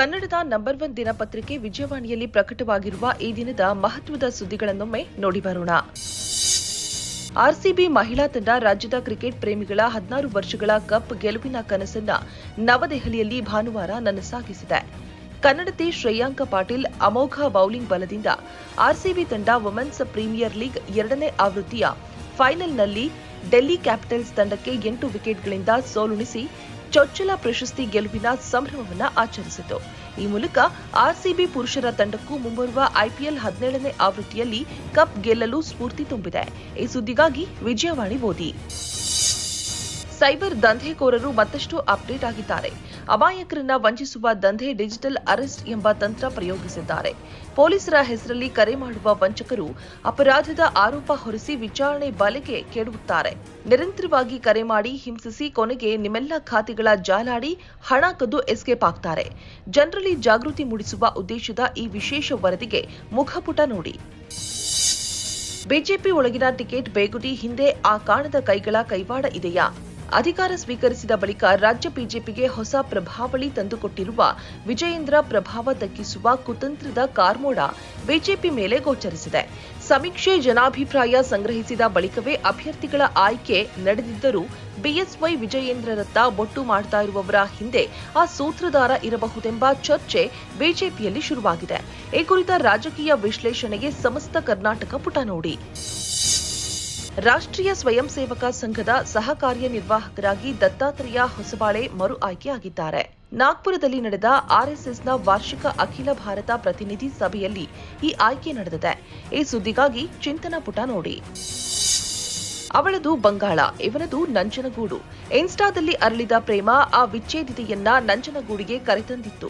ಕನ್ನಡದ number one ದಿನಪತ್ರಿಕೆ ವಿಜಯವಾಣಿಯಲ್ಲಿ ಪ್ರಕಟವಾಗಿರುವ ಈ ದಿನದ ಮಹತ್ವದ ಸುದ್ದಿಗಳನ್ನೊಮ್ಮೆ ನೋಡಿ ಬರೋಣ. ಆರ್ಸಿಬಿ ಮಹಿಳಾ ತಂಡ ರಾಜ್ಯದ ಕ್ರಿಕೆಟ್ ಪ್ರೇಮಿಗಳ ಹದಿನಾರು ವರ್ಷಗಳ ಕಪ್ ಗೆಲುವಿನ ಕನಸನ್ನ ನವದೆಹಲಿಯಲ್ಲಿ ಭಾನುವಾರ ನನಸಾಗಿಸಿದೆ. ಕನ್ನಡತಿ ಶ್ರೇಯಾಂಕ ಪಾಟೀಲ್ ಅಮೋಘ ಬೌಲಿಂಗ್ ಬಲದಿಂದ ಆರ್ಸಿಬಿ ತಂಡ ವುಮೆನ್ಸ್ ಪ್ರೀಮಿಯರ್ ಲೀಗ್ ಎರಡನೇ ಆವೃತ್ತಿಯ ಫೈನಲ್ನಲ್ಲಿ ಡೆಲ್ಲಿ ಕ್ಯಾಪಿಟಲ್ಸ್ ತಂಡಕ್ಕೆ ಎಂಟು ವಿಕೆಟ್ಗಳಿಂದ ಸೋಲುಣಿಸಿ ಚೊಚ್ಚಲ ಪ್ರಶಸ್ತಿ ಗೆಲುವಿನ ಸಂಭ್ರಮವನ್ನು ಆಚರಿಸಿತು. ಈ ಮೂಲಕ ಆರ್ಸಿಬಿ ಪುರುಷರ ತಂಡಕ್ಕೂ ಮುಂಬರುವ ಐಪಿಎಲ್ ಹದಿನೇಳನೇ ಆವೃತ್ತಿಯಲ್ಲಿ ಕಪ್ ಗೆಲ್ಲಲು ಸ್ಫೂರ್ತಿ ತುಂಬಿದೆ. ಈ ಸುದ್ದಿಗಾಗಿ ವಿಜಯವಾಣಿ ಓದಿ. ಸೈಬರ್ ದಂಧೆಕೋರರು ಮತ್ತಷ್ಟು ಅಪ್ಡೇಟ್ ಆಗಿದ್ದಾರೆ. ಅಮಾಯಕರನ್ನ ವಂಚಿಸುವ ದಂಧೆ ಡಿಜಿಟಲ್ ಅರೆಸ್ಟ್ ಎಂಬ ತಂತ್ರ ಪ್ರಯೋಗಿಸಿದ್ದಾರೆ. ಪೊಲೀಸರ ಹೆಸರಲ್ಲಿ ಕರೆ ಮಾಡುವ ವಂಚಕರು ಅಪರಾಧದ ಆರೋಪ ಹೊರಿಸಿ ವಿಚಾರಣೆ ಬಲೆಗೆ ಕೆಡುತ್ತಾರೆ ನಿರಂತರವಾಗಿ ಕರೆ ಮಾಡಿ ಹಿಂಸಿಸಿ ಕೊನೆಗೆ ನಿಮ್ಮೆಲ್ಲ ಖಾತೆಗಳ ಜಾಲಾಡಿ ಹಣ ಕದ್ದು ಎಸ್ಕೇಪ್ ಆಗ್ತಾರೆ. ಜನರಲ್ಲಿ ಜಾಗೃತಿ ಮೂಡಿಸುವ ಉದ್ದೇಶದ ಈ ವಿಶೇಷ ವರದಿಗೆ ಮುಖಪುಟ ನೋಡಿ. ಬಿಜೆಪಿ ಒಳಗಿನ ಟಿಕೆಟ್ ಬೇಗುಡಿ ಹಿಂದೆ ಆ ಕಾಣದ ಕೈಗಳ ಕೈವಾಡ ಇದೆಯಾ? ಅಧಿಕಾರ ಸ್ವೀಕರಿಸಿದ ಬಳಿಕ ರಾಜ್ಯ ಬಿಜೆಪಿಗೆ ಹೊಸ ಪ್ರಭಾವಳಿ ತಂದುಕೊಟ್ಟಿರುವ ವಿಜಯೇಂದ್ರ ಪ್ರಭಾವ ತಗ್ಗಿಸುವ ಕುತಂತ್ರದ ಕಾರ್ಮೋಡ ಬಿಜೆಪಿ ಮೇಲೆ ಗೋಚರಿಸಿದೆ. ಸಮೀಕ್ಷೆ ಜನಾಭಿಪ್ರಾಯ ಸಂಗ್ರಹಿಸಿದ ಬಳಿಕವೇ ಅಭ್ಯರ್ಥಿಗಳ ಆಯ್ಕೆ ನಡೆದಿದ್ದರೂ ಬಿಎಸ್ವೈ ವಿಜಯೇಂದ್ರರತ್ತ ಬೊಟ್ಟು ಮಾಡ್ತಾ ಇರುವವರ ಹಿಂದೆ ಆ ಸೂತ್ರಧಾರ ಇರಬಹುದೆಂಬ ಚರ್ಚೆ ಬಿಜೆಪಿಯಲ್ಲಿ ಶುರುವಾಗಿದೆ. ಈ ಕುರಿತ ರಾಜಕೀಯ ವಿಶ್ಲೇಷಣೆಗೆ ಸಮಸ್ತ ಕರ್ನಾಟಕ ಪುಟ ನೋಡಿ. ರಾಷ್ಟ್ರೀಯ ಸ್ವಯಂ ಸೇವಕ ಸಂಘದ ಸಹ ಕಾರ್ಯನಿರ್ವಾಹಕರಾಗಿ ದತ್ತಾತ್ರೇಯ ಹೊಸಬಾಳೆ ಮರು ಆಯ್ಕೆಯಾಗಿದ್ದಾರೆ. ನಾಗ್ಪುರದಲ್ಲಿ ನಡೆದ ಆರ್ಎಸ್ಎಸ್ನ ವಾರ್ಷಿಕ ಅಖಿಲ ಭಾರತ ಪ್ರತಿನಿಧಿ ಸಭೆಯಲ್ಲಿ ಈ ಆಯ್ಕೆ ನಡೆದಿದೆ. ಈ ಸುದ್ದಿಗಾಗಿ ಚಿಂತನ ಪುಟ ನೋಡಿ. ಅವಳದು ಬಂಗಾಳ ಇವನದು ನಂಜನಗೂಡು. ಇನ್ಸ್ಟಾದಲ್ಲಿ ಅರಳಿದ ಪ್ರೇಮ ಆ ವಿಚ್ಛೇದಿತೆಯನ್ನ ನಂಜನಗೂಡಿಗೆ ಕರೆತಂದಿತ್ತು.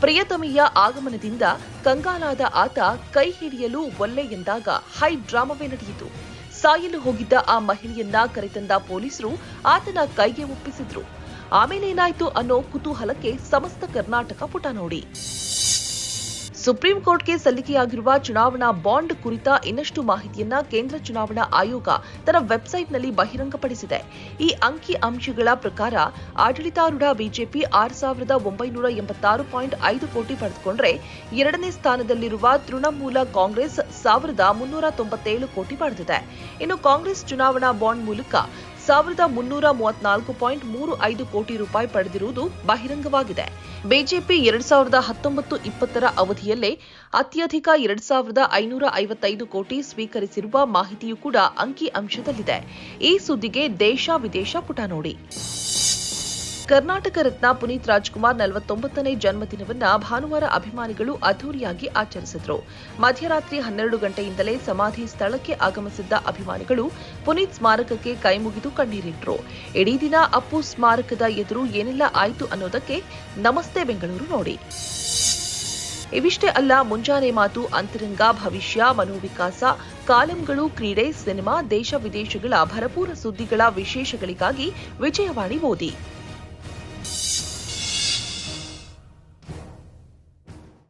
ಪ್ರಿಯತಮಿಯ ಆಗಮನದಿಂದ ಕಂಗಾಲಾದ ಆತ ಕೈ ಹಿಡಿಯಲು ಒಲ್ಲೆ ಎಂದಾಗ ಹೈ ಡ್ರಾಮವೇ ನಡೆಯಿತು. ಸಾಯಲು ಹೋಗಿದ್ದ ಆ ಮಹಿಳೆಯನ್ನ ಕರೆತಂದ ಪೊಲೀಸರು ಆತನ ಕೈಗೆ ಒಪ್ಪಿಸಿದ್ರು. ಆಮೇಲೇನಾಯ್ತು ಅನ್ನೋ ಕುತೂಹಲಕ್ಕೆ ಸಮಸ್ತ ಕರ್ನಾಟಕ ಪುಟ ನೋಡಿ. ಸುಪ್ರೀಂ ಕೋರ್ಟ್ಗೆ ಸಲ್ಲಿಕೆಯಾಗಿರುವ ಚುನಾವಣಾ ಬಾಂಡ್ ಕುರಿತ ಇನ್ನಷ್ಟು ಮಾಹಿತಿಯನ್ನ ಕೇಂದ್ರ ಚುನಾವಣಾ ಆಯೋಗ ತನ್ನ ವೆಬ್ಸೈಟ್ನಲ್ಲಿ ಬಹಿರಂಗಪಡಿಸಿದೆ. ಈ ಅಂಕಿ ಅಂಶಗಳ ಪ್ರಕಾರ ಆಡಳಿತಾರೂಢ ಬಿಜೆಪಿ ಆರು ಸಾವಿರದ ಒಂಬೈನೂರ ಎಂಬತ್ತಾರು ಪಾಯಿಂಟ್ ಐದು ಕೋಟಿ ಪಡೆದುಕೊಂಡ್ರೆ ಎರಡನೇ ಸ್ಥಾನದಲ್ಲಿರುವ ತೃಣಮೂಲ ಕಾಂಗ್ರೆಸ್ ಸಾವಿರದ ಮುನ್ನೂರ ತೊಂಬತ್ತೇಳು ಕೋಟಿ ಪಡೆದಿದೆ. ಇನ್ನು ಕಾಂಗ್ರೆಸ್ ಚುನಾವಣಾ ಬಾಂಡ್ ಮೂಲಕ ಸಾವಿರದ ಮುನ್ನೂರ ಮೂವತ್ನಾಲ್ಕು ಪಾಯಿಂಟ್ ಮೂರು ಐದು ಕೋಟಿ ರೂಪಾಯಿ ಪಡೆದಿರುವುದು ಬಹಿರಂಗವಾಗಿದೆ. ಬಿಜೆಪಿ ಎರಡ್ ಸಾವಿರದ ಹತ್ತೊಂಬತ್ತು ಇಪ್ಪತ್ತರ ಅವಧಿಯಲ್ಲೇ ಅತ್ಯಧಿಕ ಎರಡ್ ಸಾವಿರದ ಐನೂರ ಐವತ್ತೈದು ಕೋಟಿ ಸ್ವೀಕರಿಸಿರುವ ಮಾಹಿತಿಯೂ ಕೂಡ ಅಂಕಿ ಅಂಶದಲ್ಲಿದೆ. ಈ ಸುದ್ದಿಗೆ ದೇಶ ವಿದೇಶ ಪುಟ ನೋಡಿ. ಕರ್ನಾಟಕ ರತ್ನ ಪುನೀತ್ ರಾಜ್ಕುಮಾರ್ ನಲವತ್ತೊಂಬತ್ತನೇ ಜನ್ಮದಿನವನ್ನ ಭಾನುವಾರ ಅಭಿಮಾನಿಗಳು ಅದ್ದೂರಿಯಾಗಿ ಆಚರಿಸಿದರು. ಮಧ್ಯರಾತ್ರಿ ಹನ್ನೆರಡು ಗಂಟೆಯಿಂದಲೇ ಸಮಾಧಿ ಸ್ಥಳಕ್ಕೆ ಆಗಮಿಸಿದ್ದ ಅಭಿಮಾನಿಗಳು ಪುನೀತ್ ಸ್ಮಾರಕಕ್ಕೆ ಕೈಮುಗಿದು ಕಣ್ಣೀರಿಟ್ಟರು ಇಡೀ ದಿನ ಅಪ್ಪು ಸ್ಮಾರಕದ ಎದುರು ಏನೆಲ್ಲ ಆಯಿತು ಅನ್ನೋದಕ್ಕೆ ನಮಸ್ತೆ ಬೆಂಗಳೂರು ನೋಡಿ. ಇವಿಷ್ಟೇ ಅಲ್ಲ, ಮುಂಜಾನೆ ಮಾತು, ಅಂತರಂಗ, ಭವಿಷ್ಯ, ಮನೋವಿಕಾಸ, ಕಾಲಂಗಳು, ಕ್ರೀಡೆ, ಸಿನಿಮಾ, ದೇಶ ವಿದೇಶಗಳ ಭರಪೂರ ಸುದ್ದಿಗಳ ವಿಶೇಷಗಳಿಗಾಗಿ ವಿಜಯವಾಣಿ ಓದಿ.